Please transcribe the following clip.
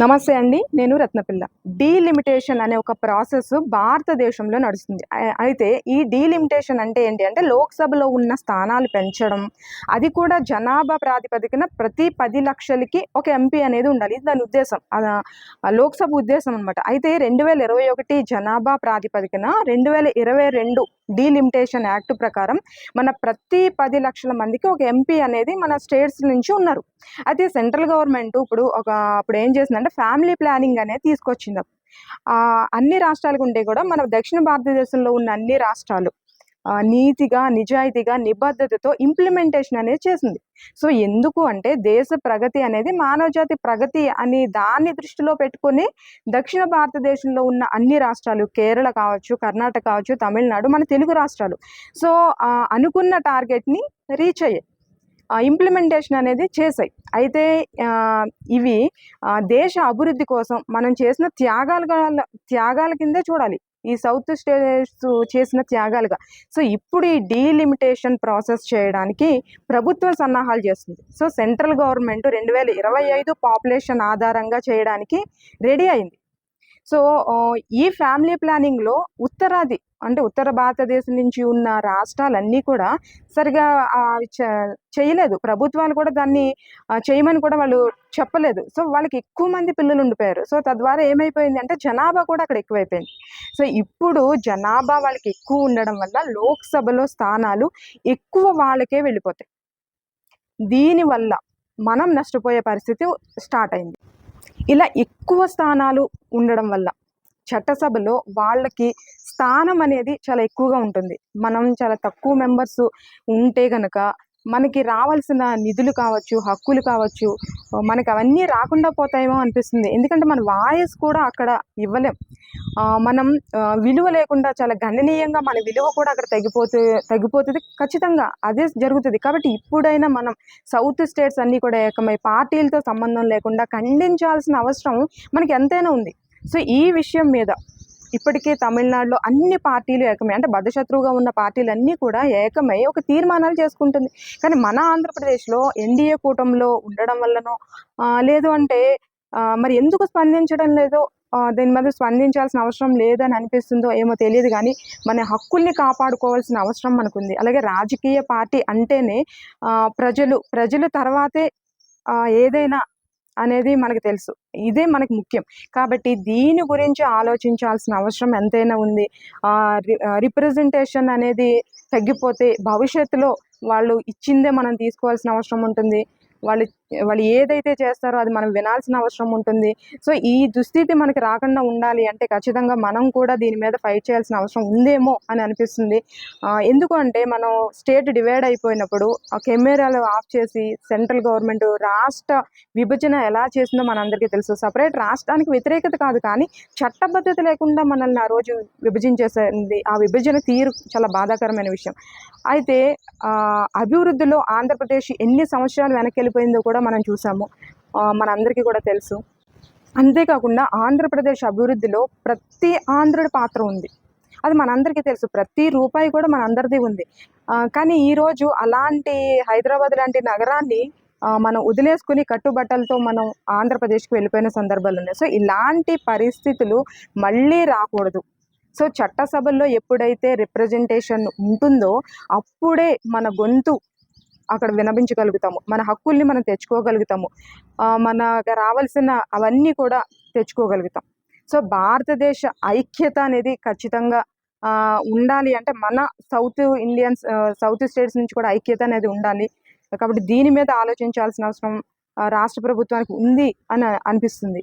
నమస్తే అండి నేను రత్నపిల్ల. డీలిమిటేషన్ అనే ఒక ప్రాసెస్ భారతదేశంలో నడుస్తుంది. అయితే ఈ డీలిమిటేషన్ అంటే ఏంటి? అంటే లోక్సభలో ఉన్న స్థానాలు పెంచడం. అది కూడా జనాభా ప్రాతిపదికన ప్రతి పది లక్షలకి ఒక ఎంపీ అనేది ఉండాలి. ఇది దాని ఉద్దేశం. లోక్సభ ఉద్దేశం అనమాట అయితే రెండు వేల ఇరవై ఒకటి జనాభా ప్రాతిపదికన రెండు వేల ఇరవై రెండు డీలిమిటేషన్ యాక్ట్ ప్రకారం మన ప్రతి పది లక్షల మందికి ఒక ఎంపీ అనేది మన స్టేట్స్ నుంచి ఉన్నారు. అయితే సెంట్రల్ గవర్నమెంట్ ఇప్పుడు ఒక అప్పుడు ఏం చేసిందంటే ఫ్యామిలీ ప్లానింగ్ అనేది తీసుకొచ్చింది. అన్ని రాష్ట్రాలకు ఉంటే కూడా మన దక్షిణ భారతదేశంలో ఉన్న అన్ని రాష్ట్రాలు నీతిగా నిజాయితీగా నిబద్ధతతో ఇంప్లిమెంటేషన్ అనేది చేసింది సో ఎందుకు అంటే దేశ ప్రగతి అనేది మానవజాతి ప్రగతి అని దాన్ని దృష్టిలో పెట్టుకొని దక్షిణ భారతదేశంలో ఉన్న అన్ని రాష్ట్రాలు కేరళ కావచ్చు కర్ణాటక కావచ్చు తమిళనాడు మన తెలుగు రాష్ట్రాలు. సో అనుకున్న టార్గెట్ని రీచ్ అయ్యాయి. ఇంప్లిమెంటేషన్ అనేది చేశాయి. అయితే ఇవి దేశ అభివృద్ధి కోసం మనం చేసిన త్యాగాలు త్యాగాల కిందే చూడాలి. ఈ సౌత్ స్టేట్స్ చేసిన త్యాగాలుగా. సో ఇప్పుడు ఈ డీలిమిటేషన్ ప్రాసెస్ చేయడానికి ప్రభుత్వం సన్నాహాలు చేస్తుంది. సో సెంట్రల్ గవర్నమెంట్ రెండు వేల ఇరవై ఐదు పాపులేషన్ ఆధారంగా చేయడానికి రెడీ అయింది. సో ఈ ఫ్యామిలీ ప్లానింగ్లో ఉత్తరాది అంటే ఉత్తర భారతదేశం నుంచి ఉన్న రాష్ట్రాలన్నీ కూడా సరిగా చేయలేదు. ప్రభుత్వాలు కూడా దాన్ని చేయమని కూడా వాళ్ళు చెప్పలేదు. సో వాళ్ళకి ఎక్కువ మంది పిల్లలు ఉండిపోయారు. సో తద్వారా ఏమైపోయింది అంటే జనాభా కూడా అక్కడ ఎక్కువైపోయింది. సో ఇప్పుడు జనాభా వాళ్ళకి ఎక్కువ ఉండడం వల్ల లోక్సభలో స్థానాలు ఎక్కువ వాళ్ళకే వెళ్ళిపోతాయి. దీనివల్ల మనం నష్టపోయే పరిస్థితి స్టార్ట్ అయింది. ఇలా ఎక్కువ స్థానాలు ఉండడం వల్ల చట్టసభలో వాళ్ళకి స్థానం అనేది చాలా ఎక్కువగా ఉంటుంది. మనం చాలా తక్కువ మెంబర్స్ ఉంటే కనుక మనకి రావాల్సిన నిధులు కావచ్చు హక్కులు కావచ్చు మనకి అవన్నీ రాకుండా పోతాయేమో అనిపిస్తుంది. ఎందుకంటే మన వాయిస్ కూడా అక్కడ ఇవ్వలేం. మనం విలువ లేకుండా చాలా గణనీయంగా మన విలువ కూడా అక్కడ తగ్గిపోతూ తగ్గిపోతుంది. ఖచ్చితంగా అదే జరుగుతుంది. కాబట్టి ఇప్పుడైనా మనం సౌత్ స్టేట్స్ అన్నీ కూడా ఏకమై పార్టీలతో సంబంధం లేకుండా ఖండించాల్సిన అవసరం మనకి ఎంతైనా ఉంది. సో ఈ విషయం మీద ఇప్పటికే తమిళనాడులో అన్ని పార్టీలు ఏకమై అంటే బద్ధశత్రువుగా ఉన్న పార్టీలన్నీ కూడా ఏకమై ఒక తీర్మానాలు చేసుకుంటుంది. కానీ మన ఆంధ్రప్రదేశ్లో ఎన్డీఏ కూటమిలో ఉండడం వల్లనో లేదు అంటే మరి ఎందుకు స్పందించడం లేదో దీని మీద స్పందించాల్సిన అవసరం లేదని అనిపిస్తుందో ఏమో తెలియదు కానీ మన హక్కుల్ని కాపాడుకోవాల్సిన అవసరం మనకుంది. అలాగే రాజకీయ పార్టీ అంటేనే ఆ, ప్రజలు ప్రజలు తర్వాతే ఏదైనా అనేది మనకు తెలుసు. ఇదే మనకు ముఖ్యం. కాబట్టి దీని గురించి ఆలోచించాల్సిన అవసరం ఎంతైనా ఉంది. రిప్రజెంటేషన్ అనేది తగ్గిపోతే భవిష్యత్తులో వాళ్ళు ఇచ్చిందే మనం తీసుకోవాల్సిన అవసరం ఉంటుంది. వాళ్ళు వాళ్ళు ఏదైతే చేస్తారో అది మనం వినాల్సిన అవసరం ఉంటుంది. సో ఈ దుస్థితి మనకి రాకుండా ఉండాలి అంటే ఖచ్చితంగా మనం కూడా దీని మీద ఫైట్ చేయాల్సిన అవసరం ఉందేమో అని అనిపిస్తుంది. ఎందుకంటే ఎందుకు అంటే మనం స్టేట్ డివైడ్ అయిపోయినప్పుడు ఆ కెమెరాలు ఆఫ్ చేసి సెంట్రల్ గవర్నమెంట్ రాష్ట్ర విభజన ఎలా చేసిందో మనందరికీ తెలుసు. సపరేట్ రాష్ట్రానికి వ్యతిరేకత కాదు కానీ చట్టబద్ధత లేకుండా మనల్ని ఆ రోజు విభజించేసింది. ఆ విభజన తీరు చాలా బాధాకరమైన విషయం. అయితే అభివృద్ధిలో ఆంధ్రప్రదేశ్ ఎన్ని సంవత్సరాలు వెనక్కి వెళ్ళిపోయిందో కూడా మనం చూసాము. మనందరికీ కూడా తెలుసు. అంతేకాకుండా ఆంధ్రప్రదేశ్ అభివృద్ధిలో ప్రతి ఆంధ్రుడి పాత్ర ఉంది. అది మనందరికీ తెలుసు. ప్రతి రూపాయి కూడా మనందరిది ఉంది. కానీ ఈరోజు అలాంటి హైదరాబాద్ లాంటి నగరాన్ని మనం వదిలేసుకుని కట్టుబట్టలతో మనం ఆంధ్రప్రదేశ్కి వెళ్ళిపోయిన సందర్భాలు ఉన్నాయి. సో ఇలాంటి పరిస్థితులు మళ్ళీ రాకూడదు. సో చట్టసభల్లో ఎప్పుడైతే రిప్రజెంటేషన్ ఉంటుందో అప్పుడే మన గొంతు అక్కడ వినపించగలుగుతాము మన హక్కుల్ని మనం తెచ్చుకోగలుగుతాము. మనకు రావాల్సిన అవన్నీ కూడా తెచ్చుకోగలుగుతాం. సో భారతదేశ ఐక్యత అనేది ఖచ్చితంగా ఉండాలి అంటే మన సౌత్ ఇండియన్స్ సౌత్ స్టేట్స్ నుంచి కూడా ఐక్యత అనేది ఉండాలి. కాబట్టి దీని మీద ఆలోచించాల్సిన అవసరం రాష్ట్ర ప్రభుత్వానికి ఉంది అని అనిపిస్తుంది.